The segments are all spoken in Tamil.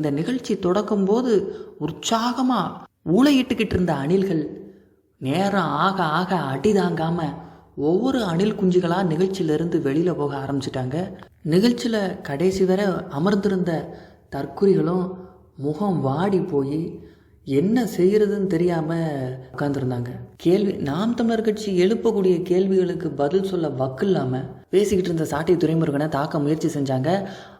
இந்த நிகழ்ச்சி தொடக்கும்போது உற்சாகமா ஊழையிட்டுக்கிட்டு இருந்த அணில்கள் நேரம் ஆக ஆக அடிதாங்காம ஒவ்வொரு அணில் குஞ்சுகளா நிகழ்ச்சியிலிருந்து வெளியில போக ஆரம்பிச்சிட்டாங்க. நிகழ்ச்சியில கடைசி வரை அமர்ந்திருந்த தற்குறிகளும் முகம் வாடி போய் என்ன செய்யறதுன்னு தெரியாம உட்கார்ந்துருந்தாங்க. கேள்வி நாம் தமிழர் கட்சி எழுப்பக்கூடிய கேள்விகளுக்கு பதில் சொல்ல வக்கு இல்லாம பேசிக்கிட்டு இருந்த சாட்டை துறைமுருகனை தாக்க முயற்சி செஞ்சாங்க.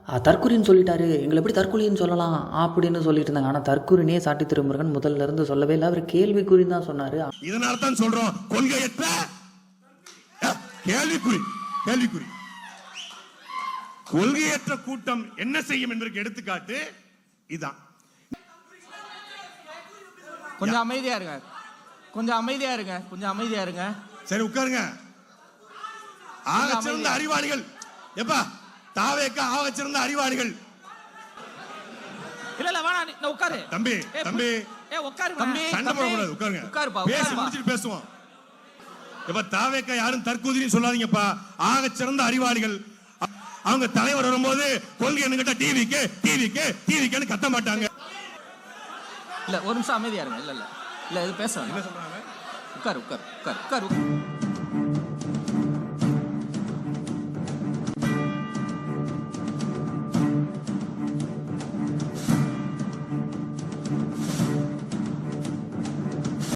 அஹ், சொல்லிட்டாரு. எங்களை எப்படி தற்கொலைன்னு சொல்லலாம்? அப்படின்னு சொல்லிட்டு இருந்தாங்க. ஆனா தற்குறினே சாட்டை துறைமுருகன் முதல்ல இருந்து சொல்லவே இல்லை. அவர் கேள்விக்குறின்னு தான் சொன்னாரு. இதனால தான் சொல்றோம் கொள்கையற்ற கேள்விக்குறி கேள்விக்குறி. கொள்கையற்ற கூட்டம் என்ன செய்யும் என்பதற்கு எடுத்துக்காட்டு இதான். கொஞ்சம் அமைதியா இருங்க. கொஞ்சம் அமைதியா இருங்க. கொஞ்சம் அமைதியா இருங்க. சரி உட்காருங்க. ஆக சிறந்த அறிவாளிகள். எப்பா தாவேக்கா ஆக சிறந்த அறிவாளிகள். இல்ல இல்ல வேணாம் நீ நான் உட்காரு. தம்பி தம்பி. ஏ உட்காரு தம்பி சண்டை போடக்கூடாது உட்காருங்க. உட்காருப்பா, பேசி. முடிச்சிட்டு பேசுவோம். எப்ப தாவேக்கா யாரும் தற்கூதின்னு சொல்லாதீங்கப்பா. ஆக சிறந்த அறிவாளிகள். அவங்க தலைவர் வரும்போது கொள்கை என்கிட்ட டிவிக்கு டிவிக்கு டிவிக்குன்னு கத்த மாட்டாங்க. இல்ல ஒரு நிமிஷம் அமைதியா இருங்க. இல்ல இல்ல. இல்ல இது பேச. உட்காரு உட்காரு உட்காரு உட்காரு.